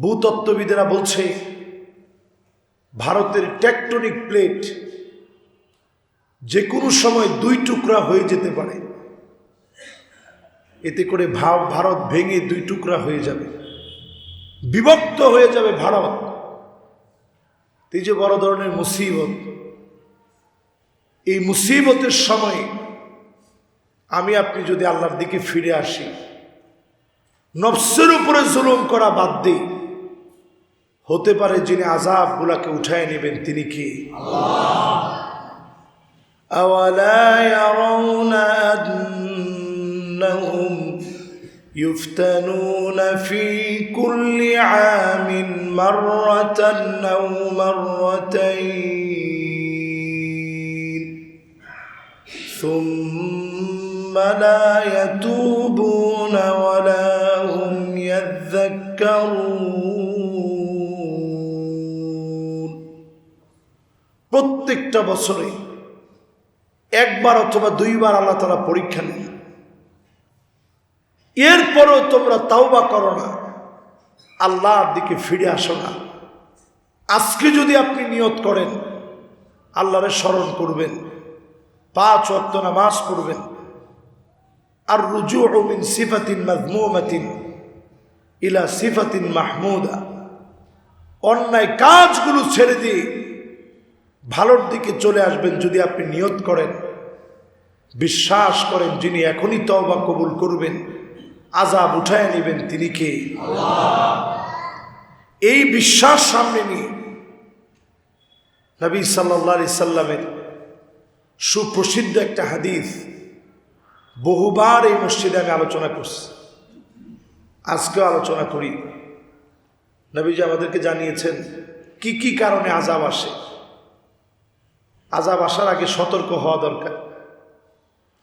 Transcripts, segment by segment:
ভূতত্ত্ববিদেরা বলছে, ভারতের tectonic plate যে কোনো সময় দুই টুকরা হয়ে যেতে পারে। এতে করে ভাব ভারত ভেঙে দুই টুকরা হয়ে যাবে। বিভক্ত হয়ে যাবে ভারত। এই যে বড় ধরনের মুসিবত, এই মুসিবতের সময় আমি আপনি যদি আল্লাহর দিকে ফিরে আসি, নফসের উপরে জুলুম করা বাদ দিই হতে পারে যিনি আজাব গুলাকে উঠায় নেবেন তিনি কি أولا يرون أنهم يفتنون في كل عام مرة أو مرتين ثم لا يتوبون ولا هم يذكرون প্রত্যেকটা বছরে একবার অথবা দুইবার আল্লাহ তালা পরীক্ষা নেন। এরপরও তোমরা তাওবা করো না। আল্লাহর দিকে ফিরে আসো না। আজকে যদি আপনি নিয়ত করেন, আল্লাহরে স্মরণ করবেন, পাঁচ অক্ত নামাজ পড়বেন। আর রুজু মিন সিফাতিন মাজমুমাতিন ইলা সিফাতিন মাহমুদা। অন্যায় কাজগুলো ছেড়ে দিয়ে ভালোর দিকে চলে আসবেন যদি আপনি নিয়ত করেন, বিশ্বাস করেন যিনি এখনই তওবা কবুল করবেন আজাব উঠায় নেবেন তিনি কে? এই বিশ্বাস সামনে নিয়ে নবী সাল্লা সাল্লামের সুপ্রসিদ্ধ একটা হাদিস বহুবার এই মসজিদে আমি আলোচনা করছি। আজকেও আলোচনা করি। নবীজি আমাদেরকে জানিয়েছেন, কি কি কারণে আজাব আসে? আজাব আসার আগে সতর্ক হওয়া দরকার।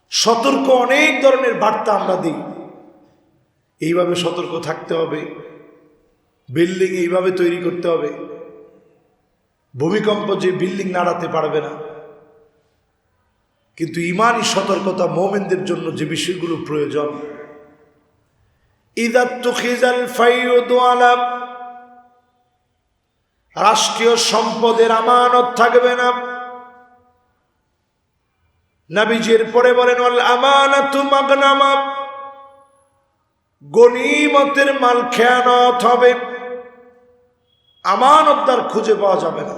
সতর্ক অনেক ধরনের বার্তা আমরা দিই। এইভাবে সতর্ক থাকতে হবে। বিল্ডিং এইভাবে তৈরি করতে হবে। ভূমিকম্প যে বিল্ডিং নাড়াতে পারবে না। কিন্তু ইমানই সতর্কতা মোমেনদের জন্য যে বিষয়গুলো প্রয়োজন। রাষ্ট্রীয় সম্পদের আমানত থাকবে না। নাবিজের পরে বলেন, ওয়াল আমানাতু মাগনামা। গনিমতের মাল খেয়ানত হবে। আমানতদার খুঁজে পাওয়া যাবে না।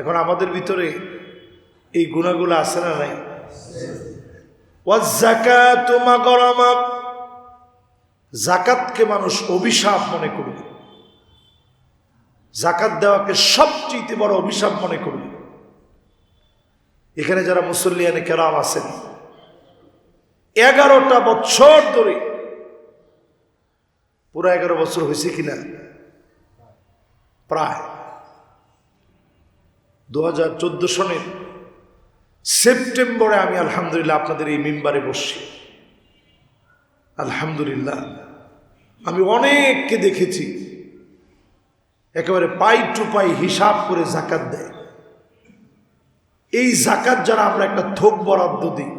এখন আমাদের ভিতরে এই গুণাগুলো আছে না নাই? জাকাতকে মানুষ অভিশাপ মনে করবে। জাকাত দেওয়াকে সবচেয়ে বড় অভিশাপ মনে করবে। এখানে যারা মুসল্লিয়ানে কেরাম আছেন, এগারোটা বছর ধরে, পুরো এগারো বছর হয়েছে কিনা? প্রায়। দু হাজার চোদ্দ সনের সেপ্টেম্বরে আমি আলহামদুলিল্লাহ আপনাদের এই মেম্বারে বসছি। আলহামদুলিল্লাহ। আমি অনেককে দেখেছি, একেবারে পাই টু পাই হিসাব করে জাকাত দেয়। এই জাকাত যারা আমরা একটা থোক বরাদ্দ দিই,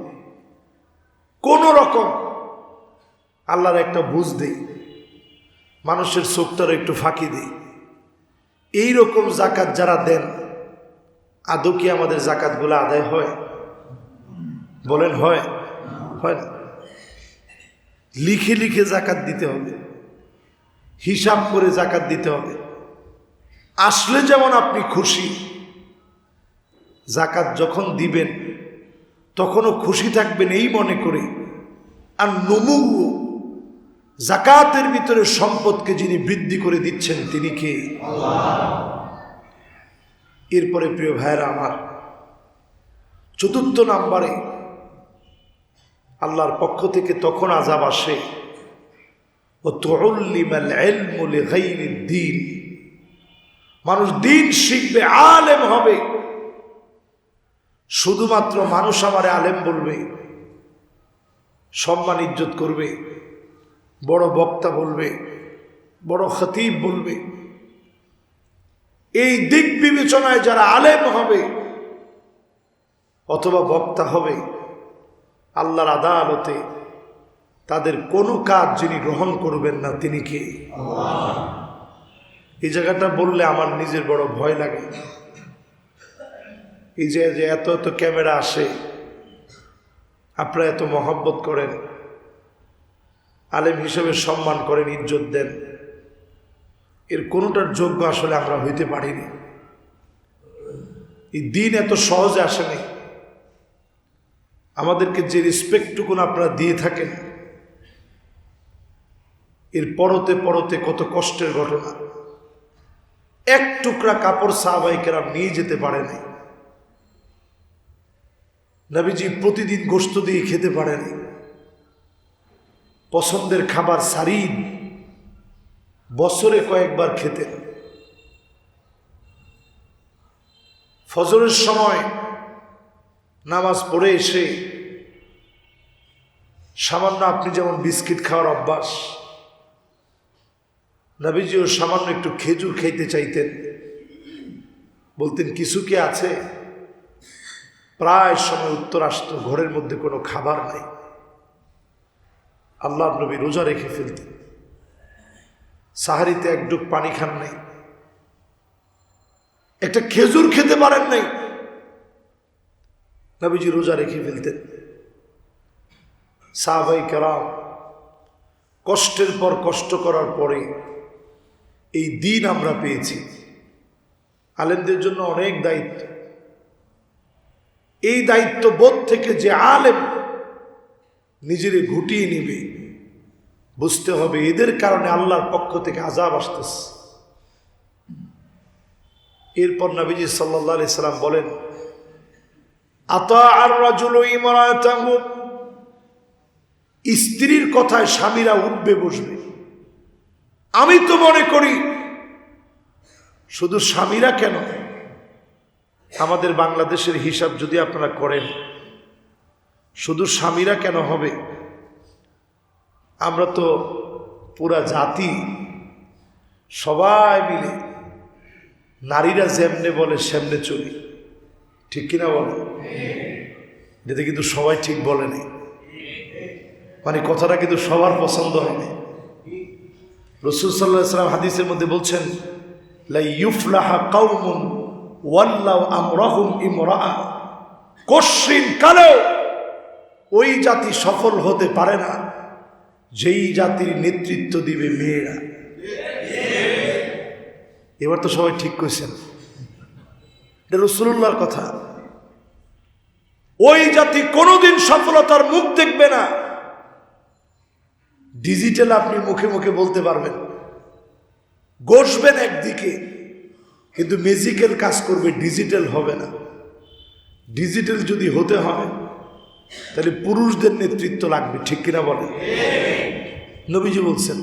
কোন রকম আল্লাহর একটা বুঝ দিই, মানুষের চোখটার একটু ফাঁকি দিই। এই রকম জাকাত যারা দেন, আদৌ কি আমাদের জাকাতগুলো আদায় হয়? বলেন, হয়। হয় না। লিখে লিখে জাকাত দিতে হবে। হিসাব করে জাকাত দিতে হবে। আসলে যেমন আপনি খুশি জাকাত যখন দিবেন, তখনও খুশি থাকবেন এই মনে করে। আর নমু জাকাতের ভিতরে সম্পদকে যিনি বৃদ্ধি করে দিচ্ছেন, তিনি কে? এরপরে প্রিয় ভাইয়েরা আমার, চতুর্থ নাম্বারে আল্লাহর পক্ষ থেকে তখন আজাব আসে, ও তোল্লিমাল দিন মানুষ দিন শিখবে, আলেম হবে। শুধুমাত্র মানুষ আমারে আলেম বলবে, সম্মান ইজ্জত করবে, বড় বক্তা বলবে, বড় খতিব বলবে। এই দিক বিবেচনায় যারা আলেম হবে, অথবা বক্তা হবে, আল্লাহর আদালতে তাদের কোনো কাজ যিনি গ্রহণ করবেন না, তিনি কে? এই জায়গাটা বললে আমার নিজের বড় ভয় লাগে। এই যে যে এত এত ক্যামেরা আসে, আপনারা এত মহব্বত করেন, আলেম হিসেবে সম্মান করেন, ইজ্জত দেন, এর কোনোটার যোগ্য আসলে আমরা হইতে পারিনি। এই দিন এত সহজে আসেনি। আমাদেরকে যে রেসপেক্টটুকুন আপনারা দিয়ে থাকেন, এর পরতে পরতে কত কষ্টের ঘটনা। এক টুকরা কাপড় সাহবাইকেরা নিয়ে যেতে পারে নাই নবীজি প্রতিদিন গোস্ত দিয়ে খেতে পারেনি। পছন্দের খাবার সারিন বছরে কয়েকবার খেতেন। ফজরের সময় নামাজ পড়ে এসে সামান্য আপনি যেমন বিস্কিট খাওয়ার অভ্যাস, নবীজিও সামান্য একটু খেজুর খাইতে চাইতেন। বলতেন, কিছু কি আছে? প্রায় সময় উত্তর আসত ঘরের মধ্যে কোনো খাবার নাই। আল্লাহ নবী রোজা রেখে ফেলতেন। সাহারিতে এক ডুব পানি খান নাই। একটা খেজুর খেতে পারেন নাই। নবীজি রোজা রেখে ফেলতেন। সাহাবাই কেরাম কষ্টের পর কষ্ট করার পরে এই দিন আমরা পেয়েছি। আলেমদের জন্য অনেক দায়িত্ব। এই দায়িত্ব বোধ থেকে যে আলেম নিজেরে ঘুটিয়ে নিবে, বুঝতে হবে এদের কারণে আল্লাহর পক্ষ থেকে আজাব আসতেছে। এরপর নবীজি সাল্লাহ সাল্লাম বলেন, আতা আর রাজুল স্ত্রীর কথায় স্বামীরা উঠবে বসবে। আমি তো মনে করি, শুধু স্বামীরা কেন? আমাদের বাংলাদেশের হিসাব যদি আপনারা করেন, শুধু স্বামীরা কেন হবে? আমরা তো পুরা জাতি, সবাই মিলে নারীরা যেমনে বলে সেমনে চলি। ঠিক কিনা বলে? যেটা কিন্তু সবাই ঠিক বলেনি মানে কথাটা কিন্তু সবার পছন্দ হয়নি রসুল সাল্লাহ সাল্লাম হাদিসের মধ্যে বলছেন লাই ইউফলাহা কাউমুন ওয়াল্লাহ কালেও ওই জাতি সফল হতে পারে না, যেই জাতির নেতৃত্ব দিবে মেয়েরা। এবার তো সবাই ঠিক কইছেন। এটা কথা। ওই জাতি কোনোদিন সফলতার মুখ দেখবে না। ডিজিটাল আপনি মুখে মুখে বলতে পারবেন। গসবেন একদিকে কিন্তু ম্যাজিক্যাল কাজ করবে ডিজিটাল হবে না। ডিজিটাল যদি হতে হয়, তাহলে পুরুষদের নেতৃত্ব লাগবে, ঠিক কিনা বলে নবীজি বলছেন,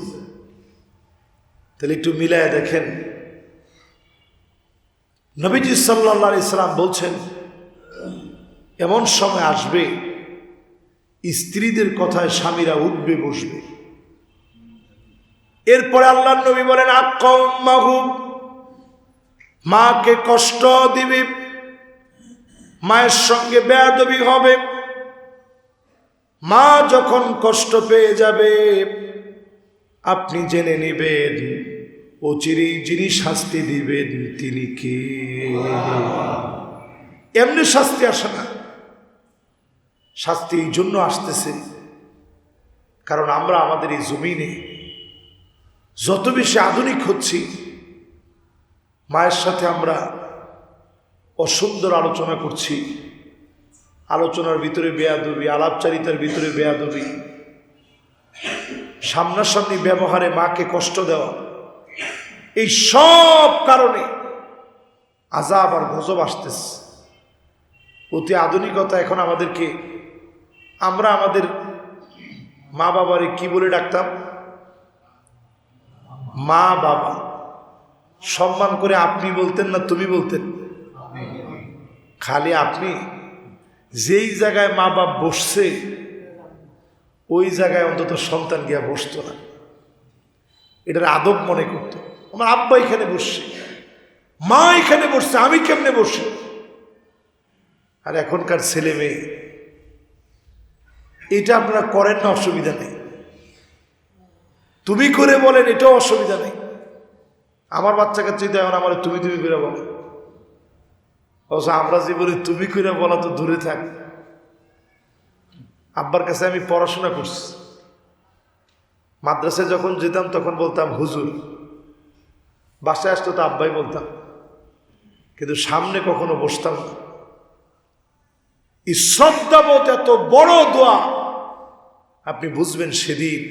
তাহলে একটু মিলায় দেখেন। নবীজি সাল্লা ইসলাম বলছেন, এমন সময় আসবে, স্ত্রীদের কথায় স্বামীরা উঠবে, বসবে। এরপরে আল্লাহ নবী বলেন আক্কমাহু মাকে কষ্ট দিবে, মায়ের সঙ্গে বেয়াদবি হবে। মা যখন কষ্ট পেয়ে যাবে, আপনি জেনে নেবেন, ও চিরি যিনি শাস্তি দিবেন, তিনি কে? এমনি শাস্তি আসে না। শাস্তি এই জন্য আসতেছে, কারণ আমরা আমাদের এই জমিনে যত বেশি আধুনিক হচ্ছি মায়ের সাথে আমরা অসুন্দর আলোচনা করছি। আলোচনার ভিতরে বেয়াদবি, আলাপচারিতার ভিতরে বেয়াদবি। সামনাসামনি ব্যবহারে মাকে কষ্ট দেওয়া। এই সব কারণে আজাব আর গজব আসতেছে। অতি আধুনিকতা এখন আমাদেরকে, আমরা আমাদের মা বাবারে কি বলে ডাকতাম? মা বাবা সম্মান করে আপনি বলতেন না তুমি বলতেন? খালি আপনি। যেই জায়গায় মা বাপ বসছে, ওই জায়গায় অন্তত সন্তান গিয়া বসতো না। এটার আদব মনে করতো। আমার আব্বা এখানে বসছে, মা এখানে বসছে, আমি কেমনে বসে? আর এখনকার ছেলে মেয়ে, এটা আপনারা করেন না, অসুবিধা নেই। তুমি করে বলেন, এটাও অসুবিধা নেই। আমার বাচ্চাকে চিন্তা এখন আমার তুমি তুমি করে বলে। অবশ্য আমরা যে বলি, তুমি করে বলা তো দূরে থাক। আব্বার কাছে আমি পড়াশোনা করছি। মাদ্রাসায় যখন যেতাম, তখন বলতাম, হুজুর, বাসায় আসতো তো আব্বাই বলতাম, কিন্তু সামনে কখনো বসতাম না। এই শ্রদ্ধাবোধ এত বড় দোয়া, আপনি বুঝবেন সেদিন,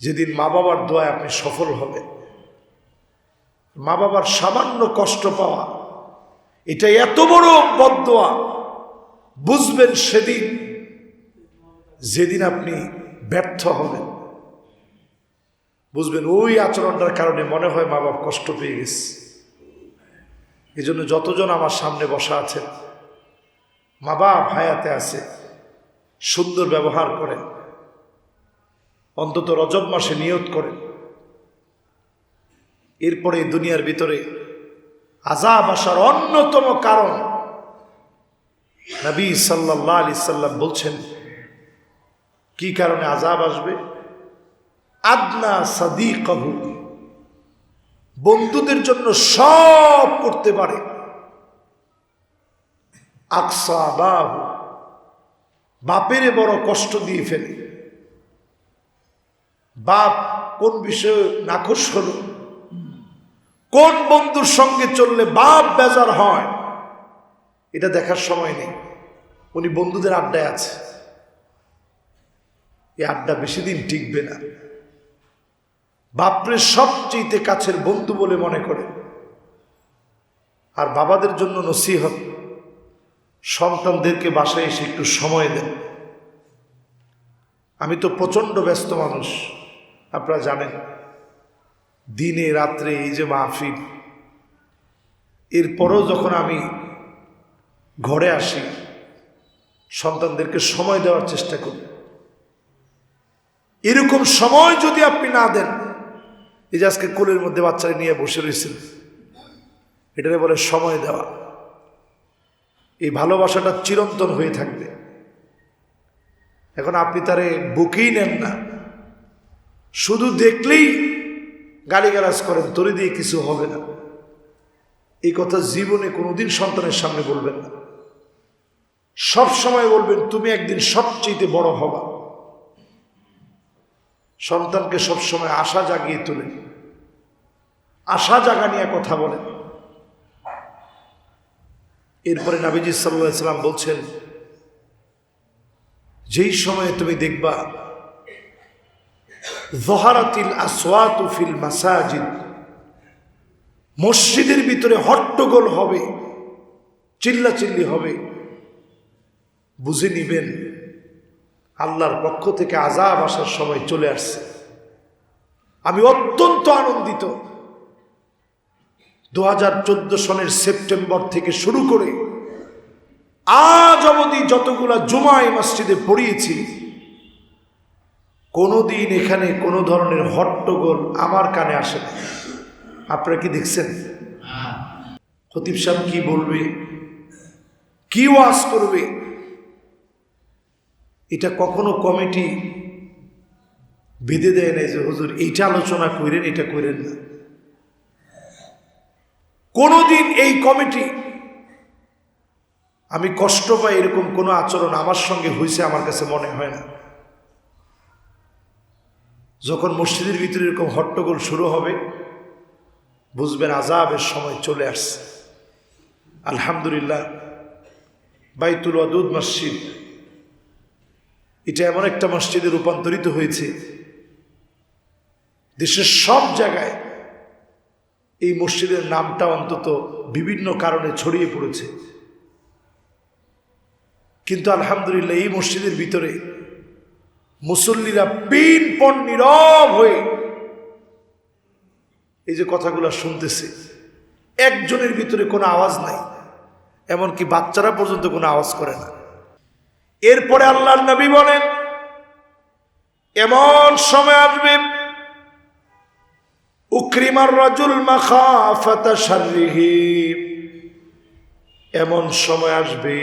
যেদিন মা বাবার দোয়ায় আপনি সফল হবেন। মা বাবার সামান্য কষ্ট পাওয়া, এটা এত বড় বদোয়া বুঝবেন সেদিন, যেদিন আপনি ব্যর্থ হবেন। বুঝবেন ওই আচরণটার কারণে মনে হয় মা বাপ কষ্ট পেয়ে গেছে। এই জন্য যতজন আমার সামনে বসা আছেন, মা বাপ হায়াতে আছে, সুন্দর ব্যবহার করেন। অন্তত রজব মাসে নিয়ত করেন। এরপরে দুনিয়ার ভিতরে আজাব আসার অন্যতম কারণ। নবী সাল্লাহ আলি সাল্লাম বলছেন, কি কারণে আজাব আসবে? আদনা সাদি কহু বন্ধুদের জন্য সব করতে পারে। আকসা বাহু। বাপেরে বড় কষ্ট দিয়ে ফেলে। বাপ কোন বিষয়ে নাকশ হলো? কোন বন্ধুর সঙ্গে চললে বাপ বেজার হয়, এটা দেখার সময় নেই। উনি বন্ধুদের আড্ডায় আছে। এই আড্ডা বেশি দিন টিকবে না। বাপরে সবচেয়ে কাছের বন্ধু বলে মনে করে। আর বাবাদের জন্য নসিহত। সন্তানদেরকে বাসায় এসে একটু সময় দেন। আমি তো প্রচণ্ড ব্যস্ত মানুষ, আপনারা জানেন। দিনে, রাত্রে এই যে মাহফিল, এরপরও যখন আমি ঘরে আসি, সন্তানদেরকে সময় দেওয়ার চেষ্টা করি। এরকম সময় যদি আপনি না দেন, এই যে আজকে কোলের মধ্যে বাচ্চারা নিয়ে বসে রয়েছেন, এটাকে বলে সময় দেওয়া। এই ভালোবাসাটা চিরন্তন হয়ে থাকবে। এখন আপনি তারে বুকেই নেন না। শুধু দেখলেই গালিগালাজ করেন তোরে দিয়ে কিছু হবে না। এই কথা জীবনে কোনোদিন সন্তানের সামনে বলবেন না। সব সময় বলবেন, তুমি একদিন সবচেয়ে বড় হবা। সন্তানকে সবসময় আশা জাগিয়ে তোলেন আশা জাগা নিয়ে কথা বলেন। এরপরে নাবিজি সাল্লাহ সাল্লাম বলছেন, যেই সময়ে তুমি দেখবা জহারাতিল আসওয়াতু ফিল মাসাজিদ। মসজিদের ভিতরে হট্টগোল হবে, চিল্লাচিল্লি হবে। বুঝে নিবেন, আল্লাহর পক্ষ থেকে আজাব আসার সময় চলে আসছে। আমি অত্যন্ত আনন্দিত। দু হাজার চোদ্দ সনের সেপ্টেম্বর থেকে শুরু করে আজ অবধি যতগুলা জুমাই মসজিদে পড়িয়েছি কোনোদিন এখানে কোনো ধরনের হট্টগোল আমার কানে আসে না। আপনারা কি দেখছেন? খতিব সাহেব কি বলবে? কি ওয়াজ করবে? এটা কখনো কমিটি বেঁধে দেয় নাই যে, হুজুর, এইটা আলোচনা করেন, এটা করেন না। কোনোদিন এই কমিটি, আমি কষ্ট পাই এরকম কোনো আচরণ আমার সঙ্গে হয়েছে, আমার কাছে মনে হয় না। যখন মসজিদের ভিতরে এরকম হট্টগোল শুরু হবে, বুঝবেন আজাবের সময় চলে আসছে। আলহামদুলিল্লাহ, বাইতুল ওয়াদুদ মসজিদ, এটা এমন একটা মসজিদে রূপান্তরিত হয়েছে। দেশের সব জায়গায় এই মসজিদের নামটা অন্তত বিভিন্ন কারণে ছড়িয়ে পড়েছে। কিন্তু আলহামদুলিল্লাহ, এই মসজিদের ভিতরে মুসল্লিরা পিন পণ নীরব হয়ে এই যে কথাগুলো শুনতেছে, একজনের ভিতরে কোনো আওয়াজ নাই, এমনকি বাচ্চারা পর্যন্ত কোনো আওয়াজ করে না। এরপরে আল্লাহর নবী বলেন, এমন সময় আসবে, উক্রিমার রাজুল মাখাফাতা শাররিহি। এমন সময় আসবে,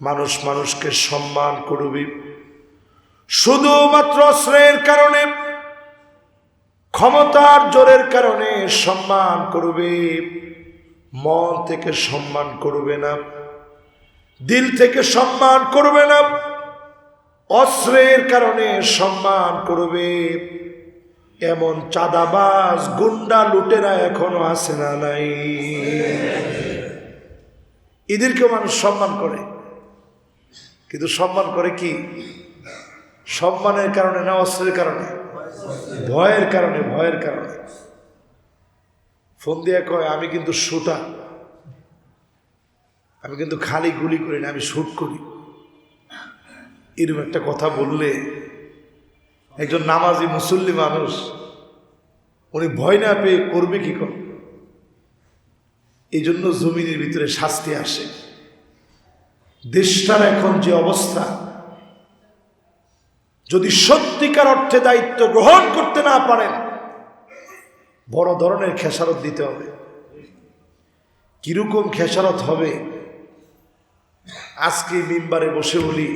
মানুষ মানুষকে সম্মান করবে শুধুমাত্র শ্রেয়ের কারণে, ক্ষমতার জোরের কারণে সম্মান করবে, মন থেকে সম্মান করবে না, দিল থেকে সম্মান করবে না, অস্ত্রের কারণে সম্মান করবে। এমন চাঁদাবাজ, গুন্ডা লুটেরা এখনও আসে না নাই। এদেরকেও মানুষ সম্মান করে। কিন্তু সম্মান করে কি? সম্মানের কারণে না অস্ত্রের কারণে? ভয়ের কারণে ভয়ের কারণে। ফোন দিয়ে কয়, আমি কিন্তু শুটা আমি কিন্তু খালি গুলি করি না, আমি শুট করি। এরকম একটা কথা বললে একজন নামাজি মুসল্লি মানুষ, উনি ভয় না পেয়ে করবে কি কর? এই জন্য জমিনের ভিতরে শাস্তি আসে। দেশটার এখন যে অবস্থা যদি সত্যিকার অর্থে দায়িত্ব গ্রহণ করতে না পারেন, বড় ধরনের খেসারত দিতে হবে। কীরকম খেসারত হবে? আজকে মিম্বারে বসে বলি,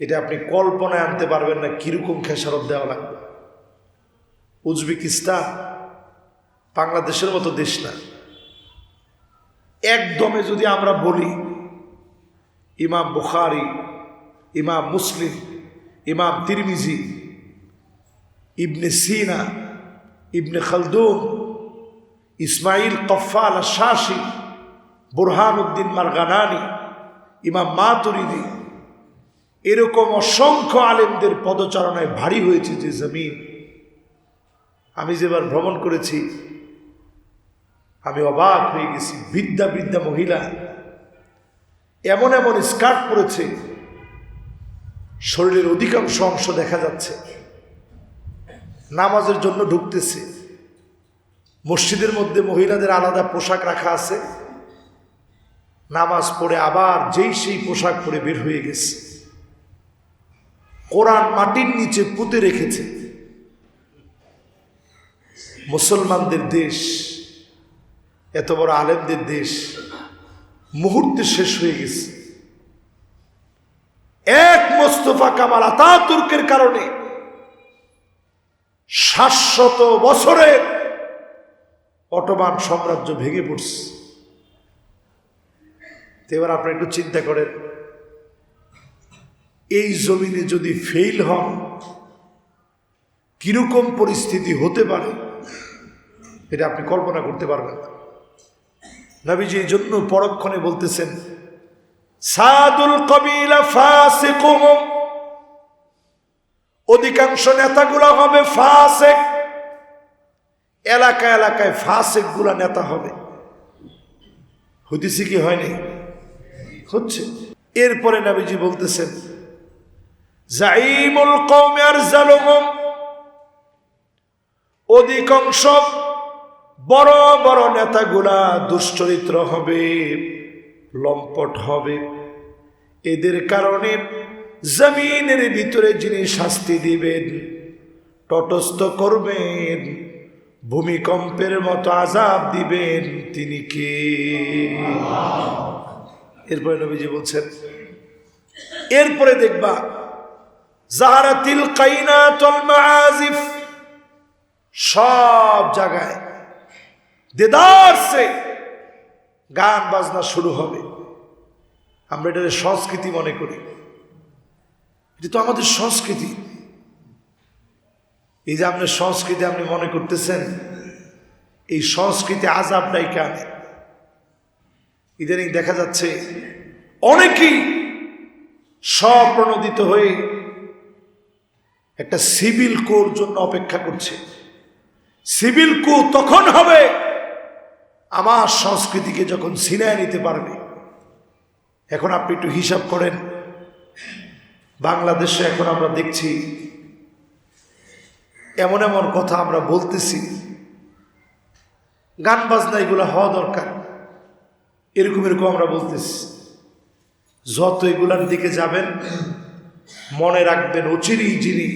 এটা আপনি কল্পনায় আনতে পারবেন না কীরকম খেসারত দেওয়া লাগবে। উজবেকিস্তান বাংলাদেশের মতো দেশ না। একদমে যদি আমরা বলি, ইমাম বুখারি, ইমাম মুসলিম ইমাম তিরমিজি, ইবনে সিনা, ইবনে খালদুম ইসমাইল কফাল শাসি বুরহান উদ্দিন মারগানানি, ইমাম মাতুরিদি, এরকম অসংখ্য আলেমদের পদচারণায় ভারী হয়েছে যে জমিন। আমি যেবার ভ্রমণ করেছি, আমি অবাক হয়ে গেছি, বৃদ্ধা বৃদ্ধা মহিলা, এমন এমন স্কার্ট পরেছে শরীরের অধিকাংশ অংশ দেখা যাচ্ছে। নামাজের জন্য ঢুকতেছে। মসজিদের মধ্যে মহিলাদের আলাদা পোশাক রাখা আছে। নামাজ পড়ে আবার যেই সেই পোশাক পরে বের হয়ে গেছে। কোরআন মাটির নিচে পুঁতে রেখেছে। মুসলমানদের দেশ, এত বড় আলেমদের দেশ, মুহূর্তে শেষ হয়ে গেছে। এক মোস্তফা কামাল আতাতুর্কের কারণে শাশ্বত বছরের অটোমান সাম্রাজ্য ভেঙে পড়ছে। এবার আপনি একটু চিন্তা করেন, এই জমিনে যদি ফেল হন, কীরকম পরিস্থিতি হতে পারে, এটা আপনি কল্পনা করতে পারবেন নবীজি এই জন্য পরক্ষণে বলতেছেন সাদুল কবিলা ফাসিকুহুম। অধিকাংশ নেতাগুলো হবে ফাসেক। এলাকা এলাকায় ফাসেকগুলা নেতা হবে। হইতেছে কি হয়নি? হচ্ছে। এরপরে নবীজি বলতেছেন, জাইমুল কৌমে আর জালুহুম অধিকাংশ বড় বড় নেতাগুলা দুশ্চরিত্র হবে। লম্পট হবে। এদের কারণে জমিনের ভিতরে যিনি শাস্তি দিবেন, তটস্থ করবেন, ভূমিকম্পের মতো আজাব দিবেন তিনি কে? এরপরে নবীজি বলছেন, এরপরে দেখবা জাহারাতিল কাইনাতুল মাআজিফ সব জায়গায় দেদার সে গান বাজনা শুরু হবে। আমরা এটা সংস্কৃতি মনে করি। এটা তো আমাদের সংস্কৃতি। এই যে আপনার সংস্কৃতি আপনি মনে করতেছেন, এই সংস্কৃতি আজাব ডাইকে আনে ইদানিং দেখা যাচ্ছে অনেকেই স্বপ্রণোদিত হয়ে একটা সিভিল কোর জন্য অপেক্ষা করছে। সিভিল কো তখন হবে আমার সংস্কৃতিকে যখন সিনায় নিতে পারবে, এখন আপনি একটু হিসাব করেন, বাংলাদেশে এখন আমরা দেখছি, এমন এমন কথা আমরা বলতেছি, গান বাজনা এগুলো হওয়া দরকার, এরকম এরকম আমরা বলতেছি। যত এগুলার দিকে যাবেন, মনে রাখবেন অচিরেই যিনি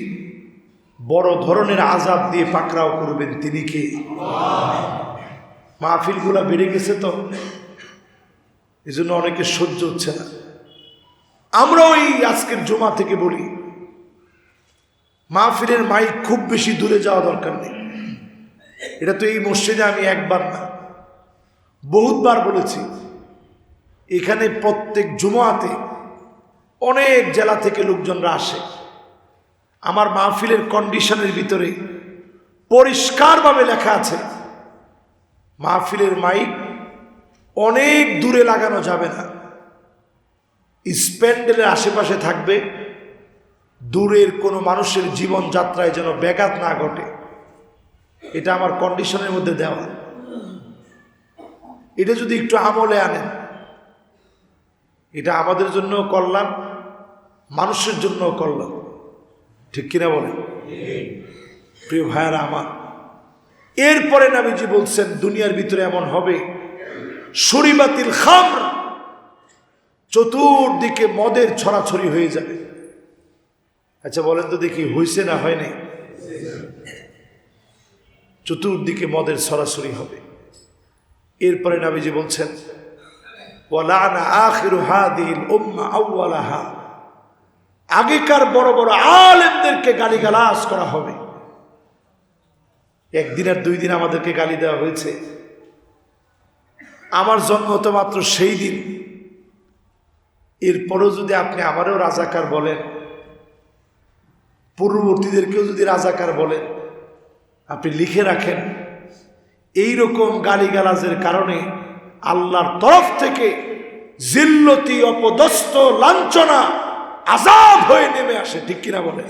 বড় ধরনের আজাব দিয়ে পাকড়াও করবেন তিনি কে? মাহফিলগুলা বেড়ে গেছে তো এই জন্য অনেকে সহ্য হচ্ছে না। আমরা ওই আজকের জমা থেকে বলি, মাহফিলের মাইক খুব বেশি দূরে যাওয়া দরকার নেই। এটা তো এই মসজিদে আমি একবার না, বহুতবার বলেছি, এখানে প্রত্যেক জুমাতে অনেক জেলা থেকে লোকজনরা আসে। আমার মাহফিলের কন্ডিশনের ভিতরে পরিষ্কারভাবে লেখা আছে মাহফিলের মাইক অনেক দূরে লাগানো যাবে না। স্প্যান্ডেলের আশেপাশে থাকবে। দূরের কোনো মানুষের জীবনযাত্রায় যেন ব্যাঘাত না ঘটে। এটা আমার কন্ডিশনের মধ্যে দেওয়া। এটা যদি একটু আমলে আনেন এটা আমাদের জন্য কল্যাণ মানুষের জন্য কল্যাণ। ঠিক কিনা বলে প্রিয় ভাইয়ারা আমার এরপরে নাবিজি বলছেন, দুনিয়ার ভিতরে এমন হবে। শরীবাতিল খাম চতুর্দিকে মদের ছড়াছড়ি হয়ে যাবে। আচ্ছা বলেন তো দেখি হয়েছে না হয়নি চতুর্দিকে মদের ছড়াছড়ি হবে। এরপরে নাবিজি বলছেন হাদিল উম্মা আগেকার বড় বড় আলেমদেরকে গালিগালাজ করা হবে। একদিন আর দুই দিন আমাদেরকে গালি দেওয়া হয়েছে। আমার জন্ম তো মাত্র সেই দিন। এরপরেও যদি আপনি আমারও রাজাকার বলেন, পূর্ববর্তীদেরকেও যদি রাজাকার বলেন, আপনি লিখে রাখেন এই রকম গালিগালাজের কারণে আল্লাহর তরফ থেকে জিল্লতি, অপদস্থ, লাঞ্ছনা আজাব হয়ে নেমে আসে, ঠিক কিনা বলে